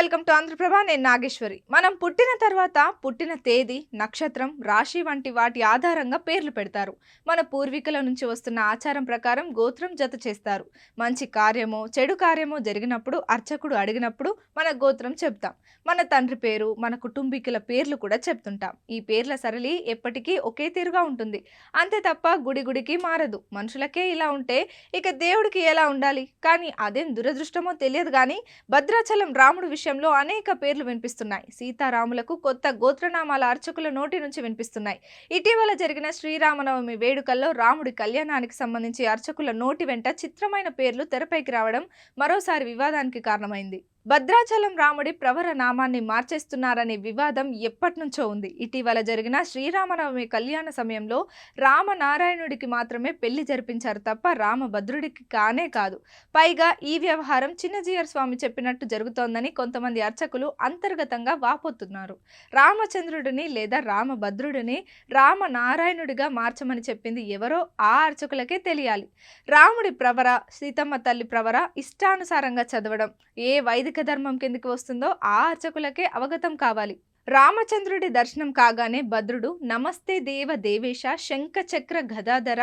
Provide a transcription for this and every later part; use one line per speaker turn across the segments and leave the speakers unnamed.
Welcome to Andhraprabha నేను నాగేశ్వరి. మనం పుట్టిన తర్వాత పుట్టిన తేదీ నక్షత్రం రాశి వంటి వాటి ఆధారంగా పేర్లు పెడతారు. మన పూర్వీకుల నుంచి వస్తున్న ఆచారం ప్రకారం గోత్రం జత చేస్తారు. మంచి కార్యమో చెడు కార్యమో జరిగినప్పుడు అర్చకుడు అడిగినప్పుడు మన గోత్రం చెప్తాం. మన తండ్రి పేరు మన కుటుంబీకుల పేర్లు కూడా చెప్తుంటాం. ఈ పేర్ల సరళి ఎప్పటికీ ఒకే తీరుగా ఉంటుంది. అంతే తప్ప గుడి గుడికి మారదు. మనుషులకే ఇలా ఉంటే ఇక దేవుడికి ఎలా ఉండాలి? కానీ అదేం దురదృష్టమో తెలియదు కానీ భద్రాచలం రాముడు విషయంలో అనేక పేర్లు వినిపిస్తున్నాయి. సీతారాములకు కొత్త గోత్రనామాల అర్చకుల నోటి నుంచి వినిపిస్తున్నాయి. ఇటీవల జరిగిన శ్రీరామనవమి వేడుకల్లో రాముడి కళ్యాణానికి సంబంధించి అర్చకుల నోటి వెంట చిత్రమైన పేర్లు తెరపైకి రావడం మరోసారి వివాదానికి కారణమైంది. భద్రాచలం రాముడి ప్రవర నామాన్ని మార్చేస్తున్నారనే వివాదం ఎప్పటినుంచో ఉంది. ఇటీవల జరిగిన శ్రీరామనవమి కళ్యాణ సమయంలో రామనారాయణుడికి మాత్రమే పెళ్ళి జరిపించారు తప్ప రామభద్రుడికి కానే కాదు. పైగా ఈ వ్యవహారం చిన్నజీయర్ స్వామి చెప్పినట్టు జరుగుతోందని కొంతమంది అర్చకులు అంతర్గతంగా వాపోతున్నారు. రామచంద్రుడిని లేదా రామభద్రుడిని రామనారాయణుడిగా మార్చమని చెప్పింది ఎవరో ఆ అర్చకులకే తెలియాలి. రాముడి ప్రవర సీతమ్మ తల్లి ప్రవర ఇష్టానుసారంగా చదవడం ఏ వైదిక ధర్మం కిందకి వస్తుందో ఆ అర్చకులకే అవగతం కావాలి. రామచంద్రుడి దర్శనం కాగానే భద్రుడు నమస్తే దేవ దేవేశ శంఖ చక్ర గదాధర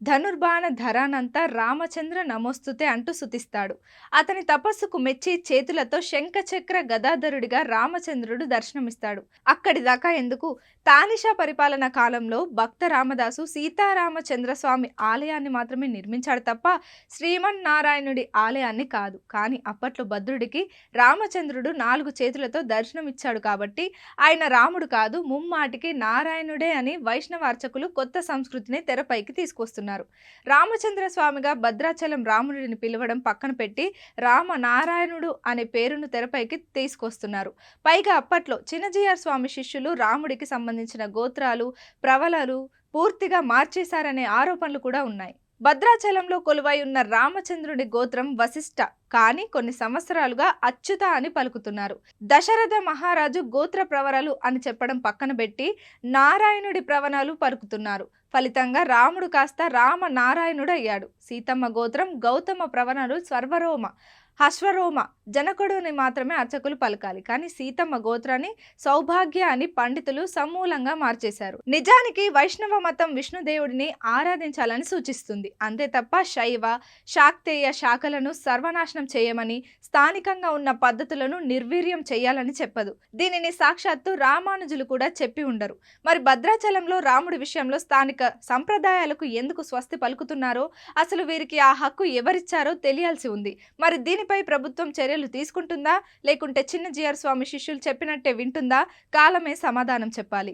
ధనుర్బాణ ధరానంతా రామచంద్ర నమోస్తుతే అంటూ సుతిస్తాడు అతని తపస్సుకు మెచ్చి చేతులతో శంఖచక్ర గదాధరుడిగా రామచంద్రుడు దర్శనమిస్తాడు. అక్కడి దాకా ఎందుకు? తానిషా పరిపాలన కాలంలో భక్త రామదాసు సీతారామచంద్ర స్వామి ఆలయాన్ని మాత్రమే నిర్మించాడు తప్ప శ్రీమన్నారాయణుడి ఆలయాన్ని కాదు. కానీ అప్పట్లో భద్రుడికి రామచంద్రుడు నాలుగు చేతులతో దర్శనమిచ్చాడు కాబట్టి ఆయన రాముడు కాదు ముమ్మాటికి నారాయణుడే అని వైష్ణవార్చకులు కొత్త సంస్కృతిని తెరపైకి తీసుకొస్తున్నారు. రామచంద్ర స్వామిగా భద్రాచలం రాముడిని పిలవడం పక్కన పెట్టి రామ నారాయణుడు అనే పేరును తెరపైకి తీసుకొస్తున్నారు. పైగా అప్పట్లో చిన్నజీఆర్ స్వామి శిష్యులు రాముడికి సంబంధించిన గోత్రాలు ప్రవలలు పూర్తిగా మార్చేశారనే ఆరోపణలు కూడా ఉన్నాయి. భద్రాచలంలో కొలువై ఉన్న రామచంద్రుడి గోత్రం వశిష్ఠ కానీ కొన్ని సంవత్సరాలుగా అచ్యుత అని పలుకుతున్నారు. దశరథ మహారాజు గోత్ర ప్రవరలు అని చెప్పడం పక్కన పెట్టి నారాయణుడి ప్రవణాలు పలుకుతున్నారు. ఫలితంగా రాముడు కాస్త రామ నారాయణుడు అయ్యాడు సీతమ్మ గోత్రం గౌతమ ప్రవణలు స్వర్వరోమ అశ్వరోమ జనకుడుని మాత్రమే అర్చకులు పలకాలి. కానీ సీతమ్మ గోత్రాన్ని సౌభాగ్య అని పండితులు సమూలంగా మార్చేశారు. నిజానికి వైష్ణవ మతం విష్ణుదేవుడిని ఆరాధించాలని సూచిస్తుంది. అంతే తప్ప శైవ శాక్తేయ శాఖలను సర్వనాశనం చేయమని స్థానికంగా ఉన్న పద్ధతులను నిర్వీర్యం చేయాలని చెప్పదు. దీనిని సాక్షాత్తు రామానుజులు కూడా చెప్పి ఉండరు. మరి భద్రాచలంలో రాముడి విషయంలో స్థానిక సంప్రదాయాలకు ఎందుకు స్వస్తి పలుకుతున్నారో అసలు వీరికి ఆ హక్కు ఎవరిచ్చారో తెలియాల్సి ఉంది. మరి దీని దీనిపై ప్రభుత్వం చర్యలు తీసుకుంటుందా? లేకుంటే చిన్న జిఆర్ స్వామి శిష్యులు చెప్పినట్టే వింటుందా? కాలమే సమాధానం చెప్పాలి.